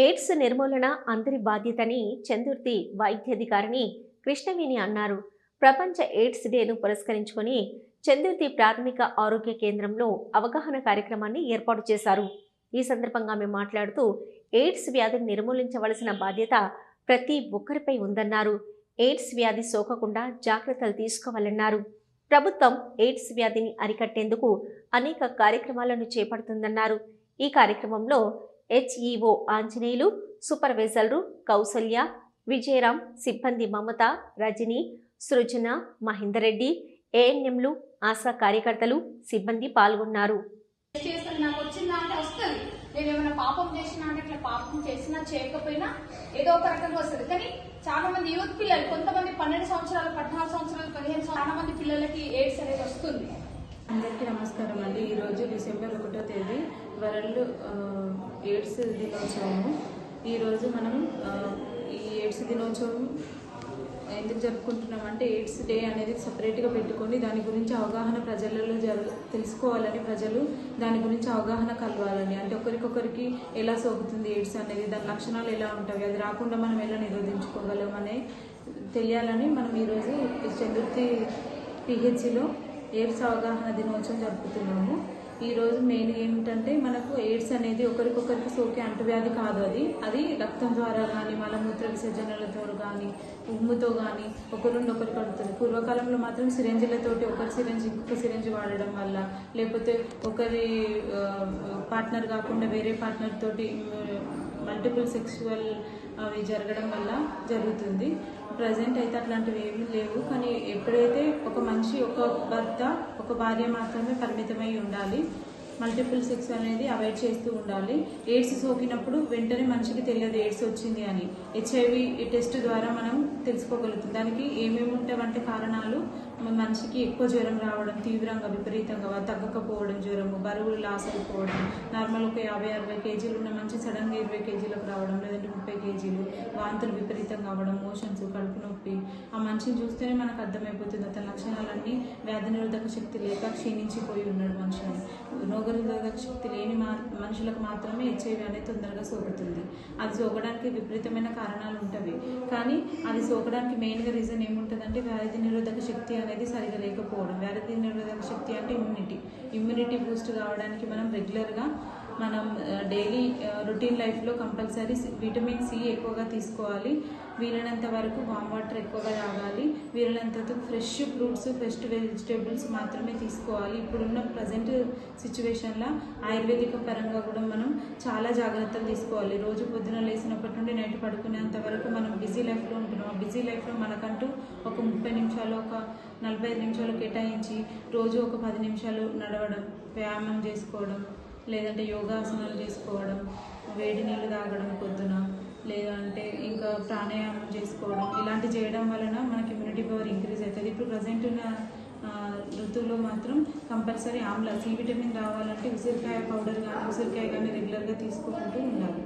AIDS నిర్మూలన అందరి బాధ్యతని చందుర్తి వైద్యాధికారిని కృష్ణవేణి అన్నారు. ప్రపంచ ఎయిడ్స్ డేను పురస్కరించుకొని చందుర్తి ప్రాథమిక ఆరోగ్య కేంద్రంలో అవగాహన కార్యక్రమాన్ని ఏర్పాటు చేశారు. ఈ సందర్భంగా ఆమె మాట్లాడుతూ ఎయిడ్స్ వ్యాధిని నిర్మూలించవలసిన బాధ్యత ప్రతి ఒక్కరిపై ఉందన్నారు. ఎయిడ్స్ వ్యాధి సోకకుండా జాగ్రత్తలు తీసుకోవాలన్నారు. ప్రభుత్వం ఎయిడ్స్ వ్యాధిని అరికట్టేందుకు అనేక కార్యక్రమాలను చేపడుతుందన్నారు. ఈ కార్యక్రమంలో హెచ్ఈఓ ఆంజనేయులు సూపర్వైజర్లు కౌసల్య విజయరామ్ సిబ్బంది మమత రజని సృజన మహేందర్ రెడ్డి ఏఎన్ఎంలు ఆశా కార్యకర్తలు సిబ్బంది పాల్గొన్నారు. నాకు వచ్చిందా అంటే వస్తుంది. నేను ఏమైనా పాపం చేసినా అంటే ఇట్లా పాపం చేసినా చేయకపోయినా ఏదో ఒక రకంగా వస్తుంది. కానీ చాలా మంది యూత్ పిల్లలు కొంతమంది పన్నెండు సంవత్సరాలు పద్నాలుగు సంవత్సరాలు పదిహేను సంవత్సరాలు చాలా మంది పిల్లలకి ఎయిడ్స్ అనేది వస్తుంది అందరికీ నమస్కారం అండి. ఈరోజు డిసెంబర్ ఒకటో తేదీ వరల్డ్ ఎయిడ్స్ దినోత్సవము. ఈరోజు మనం ఈ ఎయిడ్స్ దినోత్సవం ఎందుకు జరుపుకుంటున్నాం అంటే ఎయిడ్స్ డే అనేది సపరేట్గా పెట్టుకొని దాని గురించి అవగాహన ప్రజలలో జరు తెలుసుకోవాలని ప్రజలు దాని గురించి అవగాహన కలవాలని. అంటే ఒకరికొకరికి ఎలా సోకుతుంది ఎయిడ్స్ అనేది దాని లక్షణాలు ఎలా ఉంటాయి అది రాకుండా మనం ఎలా నిరోధించుకోగలం అనే తెలియాలని మనం ఈరోజు చతుర్థి పిహెచ్సిలో ఎయిడ్స్ అవగాహన దినోత్సవం జరుపుతున్నాము. ఈరోజు మెయిన్ ఏమిటంటే మనకు ఎయిడ్స్ అనేది ఒకరికొకరికి సోకే అంటువ్యాధి కాదు అది. అది రక్తం ద్వారా కానీ మలమూత్ర విసర్జనలతో కానీ ఉమ్ముతో కానీ ఒకరి నుండి ఒకరికి పడుతుంది పూర్వకాలంలో మాత్రం సిరంజిలతోటి ఒకరి సిరెంజ్ ఇంకొక సిరెంజ్ వాడడం వల్ల లేకపోతే ఒకరి పార్ట్నర్ కాకుండా వేరే పార్ట్నర్ తోటి మల్టిపుల్ సెక్చువల్ అవి జరగడం వల్ల జరుగుతుంది. ప్రజెంట్ అయితే అట్లాంటివి ఏమీ లేవు. కానీ ఎప్పుడైతే మనిషి ఒక భర్త ఒక భార్య మాత్రమే పరిమితమై ఉండాలి. మల్టిపుల్ సెక్స్ అనేది అవాయిడ్ చేస్తూ ఉండాలి. ఎయిడ్స్ సోకినప్పుడు వెంటనే మనిషికి తెలియదు ఎయిడ్స్ వచ్చింది అని. హెచ్ఐవి టెస్ట్ ద్వారా మనం తెలుసుకోగలుగుతాం. దానికి ఏమేమి ఉంటాయంటే కారణాలు? మనిషికి ఎక్కువ జ్వరం రావడం తీవ్రంగా విపరీతంగా తగ్గకపోవడం జ్వరము బరువులు లాస్ అయిపోవడం నార్మల్ ఒక యాభై అరవై కేజీలు ఉన్న మంచి సడన్గా ఇరవై కేజీలకు రావడం లేదంటే ముప్పై కేజీలు వాంతులు విపరీతంగా అవ్వడం మోషన్స్ కడుపు నొప్పి. ఆ మనిషిని చూస్తేనే మనకు అర్థమైపోతుంది. అతని లక్షణాలన్నీ వ్యాధి నిరోధక శక్తి లేక క్షీణించిపోయి ఉన్నాడు మనిషిని. రోగనిరోధక శక్తి లేని మా మనుషులకు మాత్రమే హెచ్ఐవి అనేది తొందరగా సోకుతుంది అది సోకడానికి విపరీతమైన కారణాలు ఉంటవి కానీ అది సోకడానికి మెయిన్గా రీజన్ ఏముంటుందంటే వ్యాధి నిరోధక శక్తి అనేది సరిగా లేకపోవడం. వ్యాధి నిరోధక శక్తి అంటే ఇమ్యూనిటీ. ఇమ్యూనిటీ బూస్ట్ కావడానికి మనం రెగ్యులర్గా మనం డైలీ రొటీన్ లైఫ్లో కంపల్సరీ విటమిన్ సి ఎక్కువగా తీసుకోవాలి. వీలైనంత వరకు వామ్ వాటర్ ఎక్కువగా తాగాలి. వీలైనంత ఫ్రెష్ ఫ్రూట్స్ ఫ్రెష్ వెజిటేబుల్స్ మాత్రమే తీసుకోవాలి. ఇప్పుడున్న ప్రజెంట్ సిచ్యువేషన్లో ఆయుర్వేదిక పరంగా కూడా మనం చాలా జాగ్రత్తలు తీసుకోవాలి. రోజు పొద్దున లేచినప్పటి నుండి నైట్ పడుకునేంత వరకు మనం బిజీ లైఫ్లో ఉంటున్నాం. ఆ బిజీ లైఫ్లో మనకంటూ ఒక ముప్పై నిమిషాలు ఒక నలభై ఐదు నిమిషాలు కేటాయించి రోజు ఒక పది నిమిషాలు నడవడం వ్యాయామం చేసుకోవడం లేదంటే యోగాసనాలు చేసుకోవడం వేడి నీళ్ళు తాగడం పొద్దున లేదంటే ఇంకా ప్రాణాయామం చేసుకోవడం ఇలాంటి చేయడం వలన మనకి ఇమ్యూనిటీ పవర్ ఇంక్రీజ్ అవుతుంది. ఇప్పుడు ప్రజెంట్ ఉన్న ఋతువులో మాత్రం కంపల్సరీ ఆమ్ల సి విటమిన్ రావాలంటే ఉసిరికాయ పౌడర్ కానీ ఉసిరికాయ కానీ రెగ్యులర్గా తీసుకుంటూ ఉండాలి.